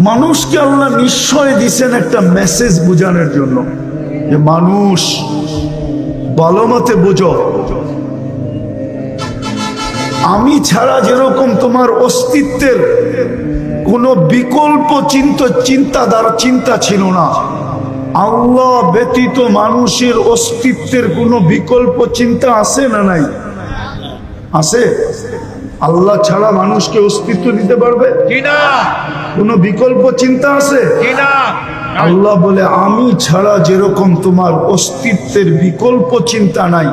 মানুষকে আল্লাহ নিশ্চয় দিছেন একটা মেসেজ বোঝানোর জন্য। যে মানুষ, ভালো মতে বোঝো। আমি ছাড়া যেরকম তোমার অস্তিত্বের কোনো বিকল্প চিন্তা, চিন্তাধারা, চিন্তা ছিল না। আল্লাহ ব্যতীত মানুষের অস্তিত্বের কোনো বিকল্প চিন্তা আছে না নাই? আছে? আল্লাহ ছাড়া মানুষকে অস্তিত্ব দিতে পারবে? কিনা কোনো বিকল্প চিন্তা আছে? আল্লাহ বলে আমি ছাড়া যেরকম তোমার অস্তিত্বের বিকল্প চিন্তা নাই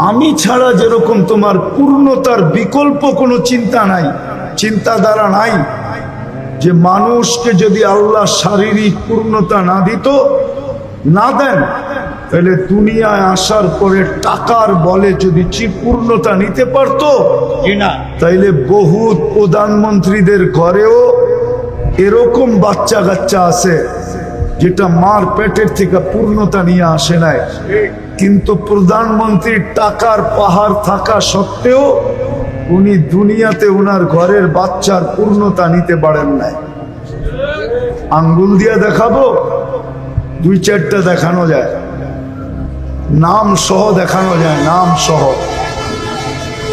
আমি ছাড়া যেরকম তোমার পূর্ণতার বিকল্প কোনো চিন্তা নাই চিন্তাধারা নাই যে মানুষকে যদি আল্লাহ শারীরিক পূর্ণতা না দিত না দেন তাহলে দুনিয়ায় আসার পরে টাকার বলে যদি চি- পূর্ণতা নিতে পারতো কিনা তাইলে বহুত প্রধানমন্ত্রীদের ঘরেও এরকম বাচ্চা কাচ্চা আছে যেটা মার পেটের থেকে পূর্ণতা নিয়ে আসে নাই। কিন্তু প্রধানমন্ত্রীর টাকার পাহাড় থাকা সত্ত্বেও উনি দুনিয়াতে ওনার ঘরের বাচ্চার পূর্ণতা নিতে পারেন নাই। আঙ্গুল দিয়ে দেখাবো দুই চারটা দেখানো যায়। নাম সহ দেখানো যায়, নাম সহ।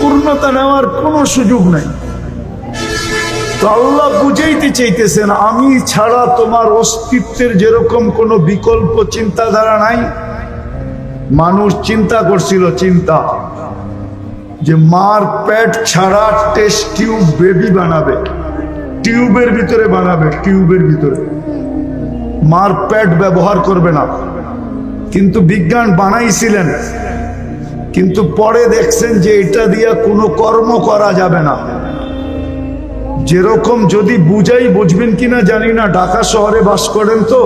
পূর্ণতা নেওয়ার কোনো সুযোগ নাই। তো আল্লাহ বুঝাইতে চাইতেছেন, আমি ছাড়া তোমার অস্তিত্বের যেরকম কোনো বিকল্প চিন্তাধারা নাই। মানুষ চিন্তা করছিল, চিন্তা। যে মার পেট ছাড়া টেস্ট টিউব বেবি বানাবে। টিউবের ভিতরে বানাবে, টিউবের ভিতরে। মার পেট ব্যবহার করবে না। কিন্তু বিজ্ঞান বানাইছিলেন। কিন্তু পরে দেখছেন যে এটা দিয়া কোনো কর্ম করা যাবে না। যেরকম যদি বুঝাই, বুঝবেন কিনা জানি না। ঢাকা শহরে বাস করেন তো,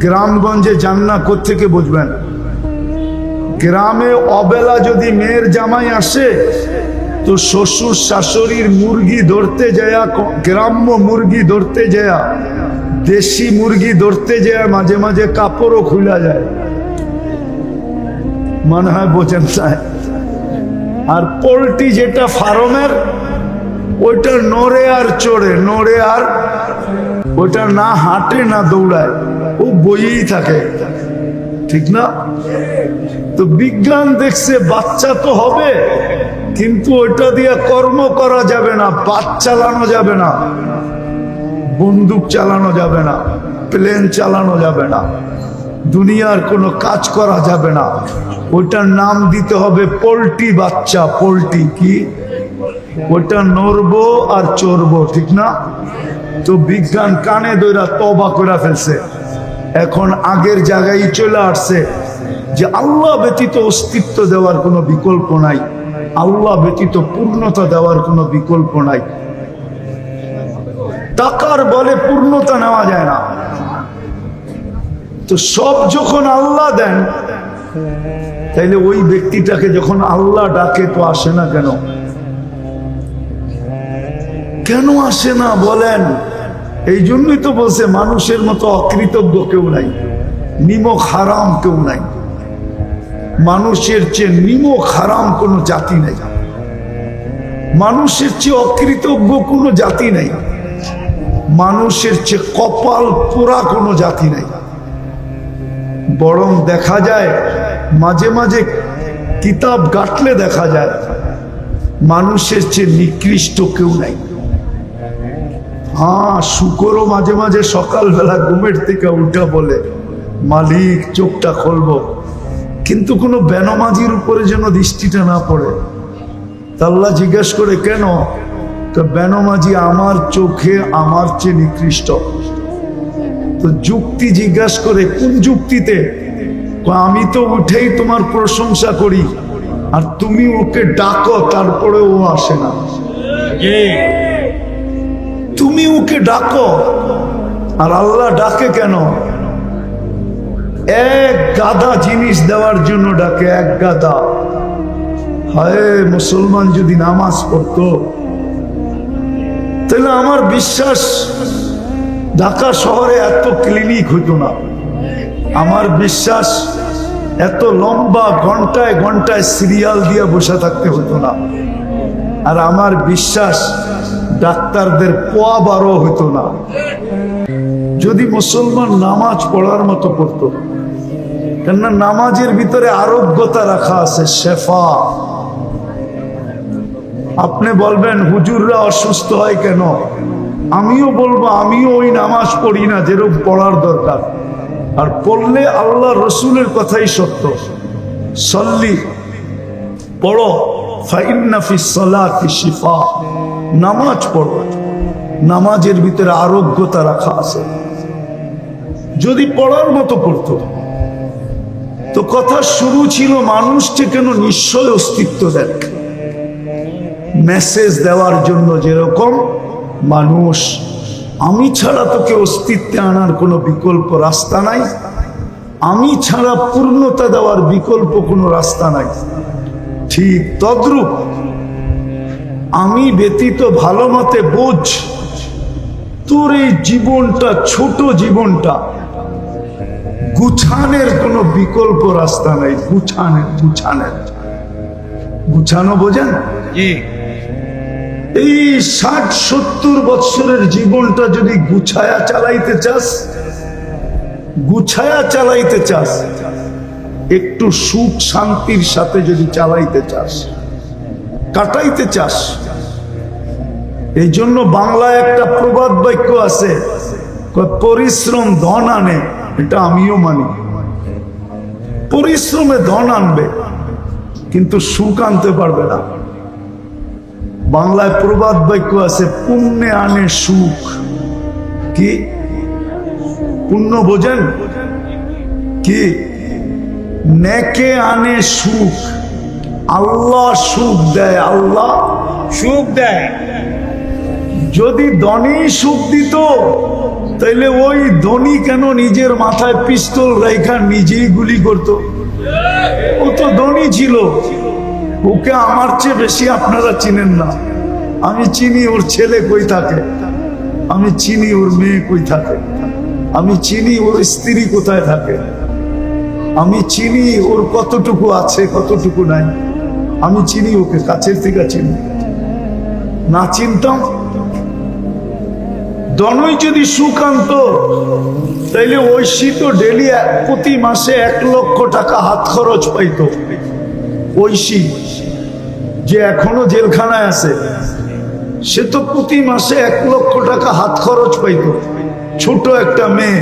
গ্রামগঞ্জে যান না থেকে বুঝবেন? গ্রামে অবেলা যদি মেয়ের জামাই আসে, তো শ্বশুর শাশুড়ির মুরগি ধরতে যায়া, গ্রাম্য মুরগি ধরতে যায়া দেশি মুরগি ধরতে যায়া মাঝে মাঝে কাপড়ও খুলা যায়। মনে হয় বোঝেন তাই। আর পোলট্রি যেটা ফার্মের, ওইটা নড়ে আর চড়ে, নড়ে আর ওইটা না হাঁটে না দৌড়ায়, ও বইয়েই থাকে। ঠিক না? তো বিজ্ঞান দেখছে বাচ্চা তো হবে, কিন্তু ওইটা দিয়ে কর্ম করা যাবে না, বাচ্চা চালানো যাবে না। বন্দুক চালানো যাবে না, প্লেন চালানো যাবে না, দুনিয়ার কোনো কাজ করা যাবে না। ওইটার নাম দিতে হবে পোল্ট্রি বাচ্চা। পোল্ট্রি কি? ওটা নড়বো আর চড়বো, ঠিক না? তো বিজ্ঞান কানে দইরা তবা করে ফেলছে। এখন আগের জায়গায় চলে আসছে যে আল্লাহ ব্যতীত অস্তিত্ব দেওয়ার কোনো বিকল্প নাই। আল্লাহ ব্যতীত পূর্ণতা দেওয়ার কোনো বিকল্প নাই। টাকার বলে পূর্ণতা নেওয়া যায় না। তো সব যখন আল্লাহ দেন, তাইলে ওই ব্যক্তিটাকে যখন আল্লাহ ডাকে, তো আসে না কেন? কেন আসে না বলেন? এই জন্যই তো বলছে, মানুষের মতো অকৃতজ্ঞ কেউ নাই, নিমক হারাম কেউ নাই। মানুষের চেয়ে নিমক হারাম কোনো জাতি নেই। মানুষের চেয়ে অকৃতজ্ঞ কোনো জাতি নেই। মানুষের চেয়ে কপাল পোড়া কোনো জাতি নেই। বরং দেখা যায়, মাঝে মাঝে কিতাব গাটলে দেখা যায়, মানুষের চেয়ে নিকৃষ্ট কেউ নাই। হ্যাঁ শুকরও মাঝে মাঝে সকালবেলা ঘুমের থেকে উঠা বলে, মালিক চোখটা খুলবো। কিন্তু কোনো বেনমাজির উপরে যেন দৃষ্টিটা না পড়ে। তা আল্লাহ জিজ্ঞেস করে, কেন? তো বেনমাজি আমার চোখে আমার চেয়ে নিকৃষ্ট। তো যুক্তি জিজ্ঞাসা করে, কোন যুক্তিতে? আমি তো উঠেই তোমার প্রশংসা করি, আর তুমি ওকে ডাকো তারপরে ও আসে না। তুমি ওকে ডাকো, আর আল্লাহ ডাকে কেন? এক গাদা জিনিস দেওয়ার জন্য ডাকে, এক গাদা। হায়, মুসলমান যদি নামাজ পড়তো তাহলে আমার বিশ্বাস ঢাকা শহরে এত ক্লিনিক হতো না। আমার বিশ্বাস এত লম্বা ঘন্টায় ঘন্টায় সিরিয়াল দিয়ে বসে থাকতে হতো না। আর আমার বিশ্বাস ডাক্তারদের পোয়া বারো হতো না। যদি মুসলমান নামাজ পড়ার মতো পড়তো, কেননা নামাজের ভিতরে আরোগ্যতা রাখা আছে, শেফা। আপনি বলবেন, হুজুররা অসুস্থ হয় কেন? আমিও বলব, আমিও ওই নামাজ পড়ি না যেরকম পড়ার দরকার। আর পড়লে আল্লাহ রসুলের কথাই সত্য। সল্লি, পড়ো ফাইন্নাফি সলাতি শিফা। নামাজ পড়ো। নামাজের ভিতরে আরোগ্যতা রাখা আছে। যদি পড়ার মতো পড়তো। তো কথা শুরু ছিল, মানুষকে কেন নিশ্চয় অস্তিত্ব দেন? মেসেজ দেওয়ার জন্য যেরকম মানুষ, আমি ছাড়া তোকে অস্তিত্বে আনার কোনো বিকল্প রাস্তা নাই। আমি ছাড়া পূর্ণতা দেওয়ার বিকল্প কোনো রাস্তা নাই। ঠিক তদ্রূপ আমি ব্যতীত ভালো মতে বোঝ, তোর এই জীবনটা ছোট জীবনটা। গুছানের কোনো বিকল্প রাস্তা নাই, গুছানের গুছানের। গুছানো বোঝেন? এই ষাট, সত্তর বৎসরের জীবনটা যদি গুছায়া চালাইতে চাস, গুছায়া চালাইতে চাস, একটু সুখ শান্তির সাথে যদি চালাইতে চাস, কাটাইতে চাস এই জন্য বাংলায় একটা প্রবাদ বাক্য আছে পরিশ্রম ধন আনে এটা আমিও মানি। পরিশ্রমে ধন আনবে, কিন্তু সুখ আনতে পারবে না। বাংলায় প্রবাদ বাক্য আছে, পুণ্যে আনে সুখ। কি? পুণ্য বোঝেন? কি? নেকে আনে সুখ। আল্লাহ সুখ দেয়, আল্লাহ সুখ দেয়। যদি ধনী সুখ দিত, তাইলে ওই ধনী কেন নিজের মাথায় পিস্তল রেখা নিজেই গুলি করত? ও তো ধনী ছিল। ওকে আমার চেয়ে বেশি আপনারা চিনেন না। আমি চিনি ওর ছেলে কই থাকে। আমি চিনি ওর মেয়ে কই থাকে। আমি চিনি ওর স্ত্রী কোথায় থাকে। আমি চিনি ওর কতটুকু আছে, কতটুকু নাই। আমি চিনি ওকে কাছের থেকে চিনি। না চিনতাম? দনই যদি সুখ আনত, তাইলে ঐশী তো ডেলি প্রতি মাসে এক লক্ষ টাকা হাত খরচ পাইতো। ঐশী, যে এখনও জেলখানায় আছে, সে তো প্রতি মাসে এক লক্ষ টাকা হাত খরচ পাইতো। ছোট একটা মেয়ে,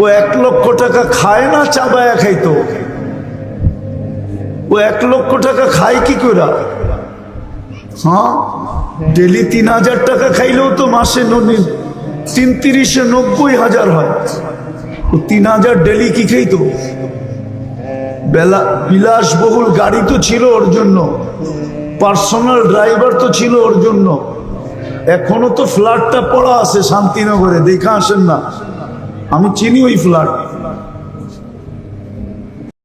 ও এক লক্ষ টাকা খায় না চাবায়া খাইতো। ও এক লক্ষ টাকা খায় কি করে হ্যাঁ? ডেলি তিন হাজার টাকা খাইলেও তো মাসে ননি, তিন তিরিশে নব্বই হাজার হয়। ও তিন হাজার ডেলি কি খাইতো? বেলা বিলাসবহুল গাড়ি তো ছিল ওর জন্য। পার্সোনাল ড্রাইভার তো ছিল ওর জন্য। এখনও তো ফ্ল্যাটটা পড়া আছে শান্তিনগরে, দেখা আসেন না। আমি চিনি ওই ফ্ল্যাট